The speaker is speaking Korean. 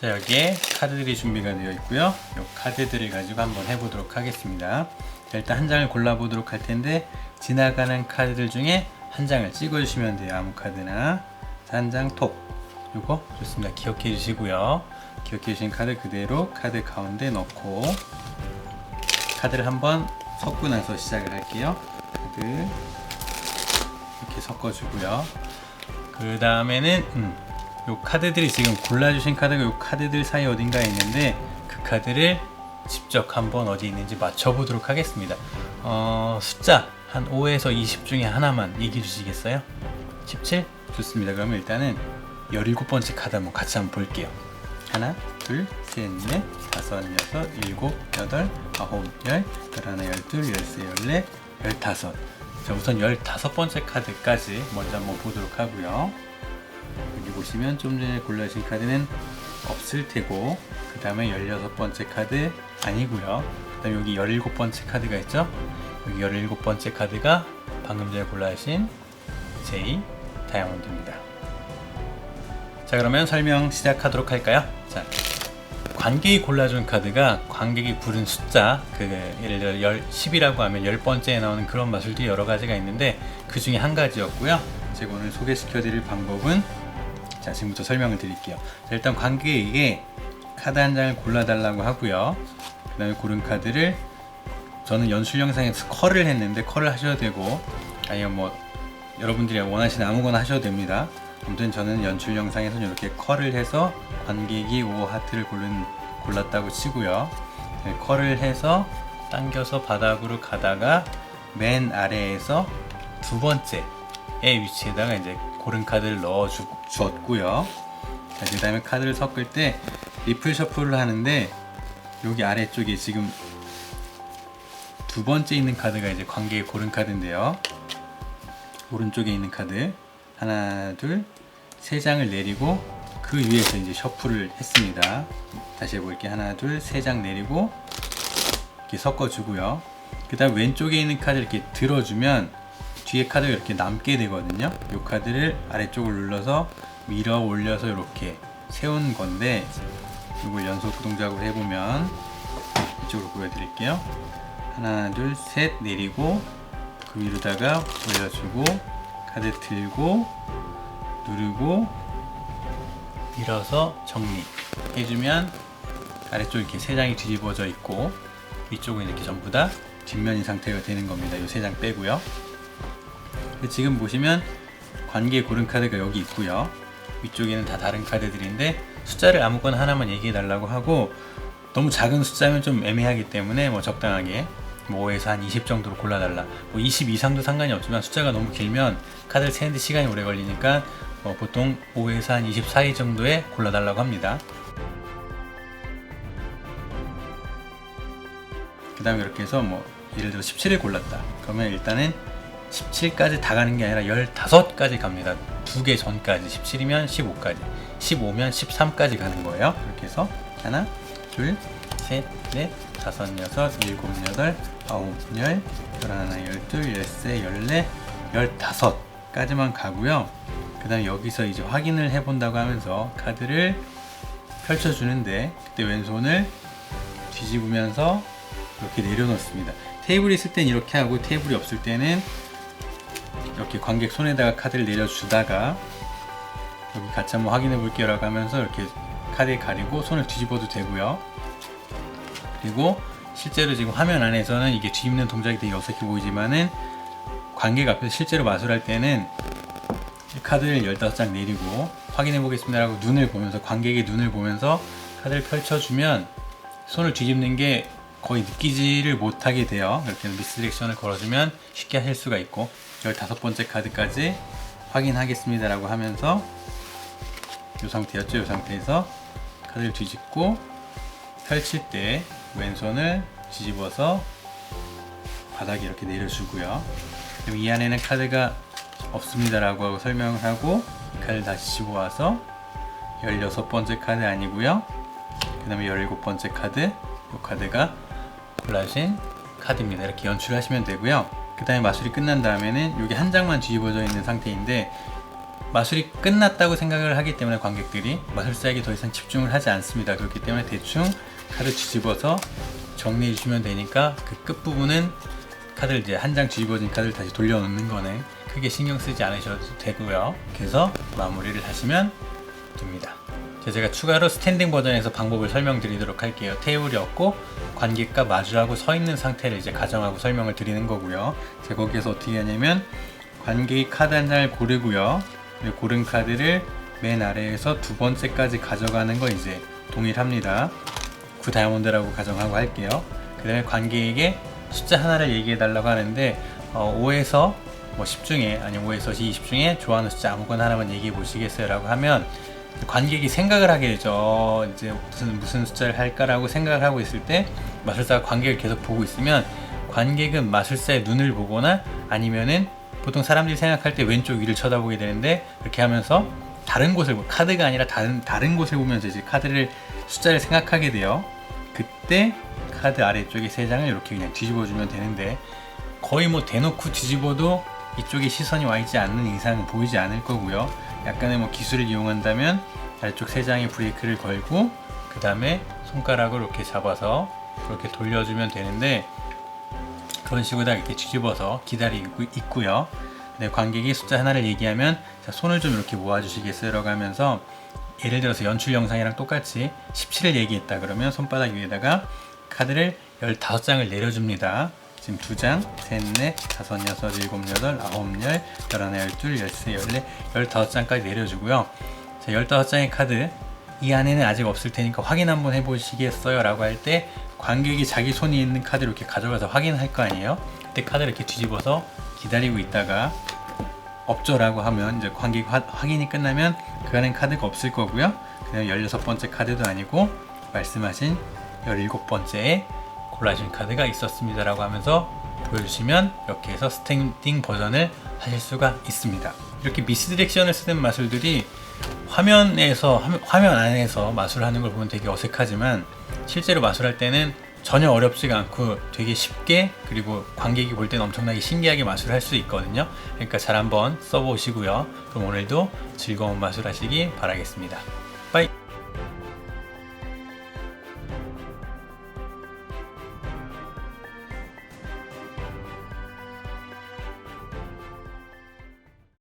자 여기에 카드들이 준비가 되어 있고요. 이 카드들을 가지고 한번 해보도록 하겠습니다. 자, 일단 한 장을 골라보도록 할 텐데 지나가는 카드들 중에 한 장을 찍어주시면 돼요. 아무 카드나 한 장 톡. 요거 좋습니다. 기억해 주시고요. 기억해 주신 카드 그대로 카드 가운데 넣고 카드를 한번 섞고 나서 시작을 할게요. 카드 이렇게 섞어주고요. 그 다음에는 음, 요 카드들이 지금 골라주신 카드가 요 카드들 사이 어딘가에 있는데 그 카드를 직접 한번 어디 있는지 맞춰보도록 하겠습니다. 어, 숫자 한 5에서 20 중에 하나만 얘기해 주시겠어요? 17? 좋습니다. 그러면 일단은 17번째 카드 한번 같이 한번 볼게요. 하나, 둘, 셋, 넷, 다섯, 여섯, 일곱, 여덟, 아홉, 열, 열하나, 열둘, 열세, 열네, 열다섯. 자, 우선 열다섯 번째 카드까지 먼저 한번 보도록 하고요. 보시면 좀 전에 골라주신 카드는 없을 테고, 그 다음에 열여섯 번째 카드 아니고요. 그 다음에 여기 열일곱 번째 카드가 있죠? 여기 열일곱 번째 카드가 방금 전에 골라주신 J 다이아몬드입니다. 자 그러면 설명 시작하도록 할까요? 자 관객이 골라준 카드가 관객이 부른 숫자 그 예를 들어 열, 10이라고 하면 10번째에 나오는 그런 마술들이 여러 가지가 있는데 그 중에 한 가지였고요 제가 오늘 소개시켜 드릴 방법은 자 지금부터 설명을 드릴게요. 자, 일단 관객에게 카드 한 장을 골라달라고 하고요. 그 다음에 고른 카드를 저는 연출 영상에서 컬을 했는데 컬을 하셔도 되고 아니면 뭐 여러분들이 원하시는 아무거나 하셔도 됩니다. 아무튼 저는 연출 영상에서 이렇게 컬을 해서 관객이 5 하트를 고른, 골랐다고 치고요. 네, 컬을 해서 당겨서 바닥으로 가다가 맨 아래에서 두 번째의 위치에다가 이제 고른 카드를 넣어 주, 었고요 그 다음에 카드를 섞을 때 리플 셔플을 하는데 여기 아래쪽에 지금 두 번째 있는 카드가 이제 관객이 고른 카드인데요. 오른쪽에 있는 카드 하나 둘 세 장을 내리고 그 위에서 이제 셔플을 했습니다. 다시 해볼게요. 하나 둘 세 장 내리고 이렇게 섞어주고요. 그 다음 왼쪽에 있는 카드 이렇게 들어주면 뒤에 카드가 이렇게 남게 되거든요. 이 카드를 아래쪽을 눌러서 밀어 올려서 이렇게 세운 건데 이걸 연속 동작으로 해보면 이쪽으로 보여드릴게요. 하나 둘 셋 내리고 그 위로다가 올려주고 카드 들고 누르고 밀어서 정리 해주면 아래쪽 이렇게 세 장이 뒤집어져 있고 위쪽은 이렇게 전부 다 뒷면인 상태가 되는 겁니다. 이 세 장 빼고요. 지금 보시면 관계 고른 카드가 여기 있고요. 위쪽에는 다 다른 카드들인데 숫자를 아무거나 하나만 얘기해 달라고 하고 너무 작은 숫자면 좀 애매하기 때문에 뭐 적당하게 뭐 5에서 한 20 정도로 골라달라. 뭐 20 이상도 상관이 없지만 숫자가 너무 길면 카드를 세는데 시간이 오래 걸리니까 어, 보통 5에서 한 24위 정도에 골라달라고 합니다. 그 다음에 이렇게 해서 뭐 예를 들어 17을 골랐다. 그러면 일단은 17까지 다 가는 게 아니라 15까지 갑니다. 두 개 전까지 17이면 15까지 15면 13까지 가는 거예요. 이렇게 해서 하나, 둘, 셋, 넷, 다섯, 여섯, 일곱, 여덟, 아홉, 열, 열하나, 열둘, 열세, 열네, 열다섯까지만 가고요. 그 다음에 여기서 이제 확인을 해본다고 하면서 카드를 펼쳐주는데 그때 왼손을 뒤집으면서 이렇게 내려놓습니다. 테이블이 있을 땐 이렇게 하고 테이블이 없을 때는 이렇게 관객 손에다가 카드를 내려주다가 여기 같이 한번 확인해 볼게요 라고 하면서 이렇게 카드에 가리고 손을 뒤집어도 되고요. 그리고 실제로 지금 화면 안에서는 이게 뒤집는 동작이 되게 어색해 보이지만은 관객 앞에서 실제로 마술할 때는 카드를 15장 내리고 확인해 보겠습니다 라고 눈을 보면서 관객의 눈을 보면서 카드를 펼쳐주면 손을 뒤집는 게 거의 느끼지를 못하게 돼요. 이렇게 미스디렉션을 걸어주면 쉽게 하실 수가 있고 15번째 카드까지 확인하겠습니다 라고 하면서 이 상태였죠. 이 상태에서 카드를 뒤집고 펼칠 때 왼손을 뒤집어서 바닥에 이렇게 내려주고요. 그럼 이 안에는 카드가 없습니다 라고 하고 설명을 하고 카드를 다시 집어와서 16번째 카드 아니고요. 그 다음에 17번째 카드 이 카드가 골라진 카드입니다. 이렇게 연출하시면 되고요. 그 다음에 마술이 끝난 다음에는 여기 한 장만 뒤집어져 있는 상태인데 마술이 끝났다고 생각을 하기 때문에 관객들이 마술사에게 더 이상 집중을 하지 않습니다. 그렇기 때문에 대충 카드 뒤집어서 정리해 주시면 되니까 그 끝부분은 카드를 이제 한 장 뒤집어진 카드를 다시 돌려놓는 거네. 크게 신경 쓰지 않으셔도 되고요. 그래서 마무리를 하시면 됩니다. 자, 제가 추가로 스탠딩 버전에서 방법을 설명드리도록 할게요. 테이블이 없고 관객과 마주하고 서 있는 상태를 이제 가정하고 설명을 드리는 거고요. 제가 거기에서 어떻게 하냐면 관객이 카드 한 장을 고르고요. 고른 카드를 맨 아래에서 두 번째까지 가져가는 거 이제 동일합니다. 구 다이아몬드라고 가정하고 할게요. 그 다음에 관객에게 숫자 하나를 얘기해 달라고 하는데 어, 5에서 뭐 10 중에 아니면 5에서 20 중에 좋아하는 숫자 아무거나 하나만 얘기해 보시겠어요? 라고 하면 관객이 생각을 하게 되죠. 어, 이제 무슨 무슨 숫자를 할까라고 생각을 하고 있을 때 마술사가 관객을 계속 보고 있으면 관객은 마술사의 눈을 보거나 아니면은 보통 사람들이 생각할 때 왼쪽 위를 쳐다보게 되는데 이렇게 하면서 다른 곳을 보- 카드가 아니라 다른 다른 곳을 보면서 이제 카드를 숫자를 생각하게 돼요. 그때 카드 아래쪽에 세 장을 이렇게 그냥 뒤집어 주면 되는데 거의 뭐 대놓고 뒤집어도 이쪽에 시선이 와 있지 않는 이상 보이지 않을 거고요. 약간의 뭐 기술을 이용한다면 아래쪽 세 장에 브레이크를 걸고 그 다음에 손가락을 이렇게 잡아서 그렇게 돌려주면 되는데 그런 식으로 다 이렇게 뒤집어서 기다리고 있고요. 네, 관객이 숫자 하나를 얘기하면 자, 손을 좀 이렇게 모아주시겠어요? 라고 하면서 예를 들어서 연출 영상이랑 똑같이 17을 얘기했다 그러면 손바닥 위에다가 카드를 15장을 내려줍니다. 지금 2장, 셋, 넷, 다섯, 여섯, 일곱, 여덟, 아홉, 열, 열하나, 열둘, 열세, 열네, 열다섯 장까지 내려주고요. 자, 15장의 카드 이 안에는 아직 없을 테니까 확인 한번 해보시겠어요? 라고 할 때 관객이 자기 손에 있는 카드를 이렇게 가져가서 확인할 거 아니에요? 그때 카드를 이렇게 뒤집어서 기다리고 있다가 없죠라고 하면 이제 관객 화- 확인이 끝나면 그 안엔 카드가 없을 거고요. 그다음 16번째 카드도 아니고 말씀하신 17번째에 골라주신 카드가 있었습니다라고 하면서 보여주시면 이렇게 해서 스탠딩 버전을 하실 수가 있습니다. 이렇게 미스 디렉션을 쓰는 마술들이 화면에서 화면, 안에서 마술하는 걸 보면 되게 어색하지만 실제로 마술할 때는 전혀 어렵지가 않고 되게 쉽게 그리고 관객이 볼 때는 엄청나게 신기하게 마술할 수 있거든요. 그러니까 잘 한번 써보시고요. 그럼 오늘도 즐거운 마술하시기 바라겠습니다. 빠이.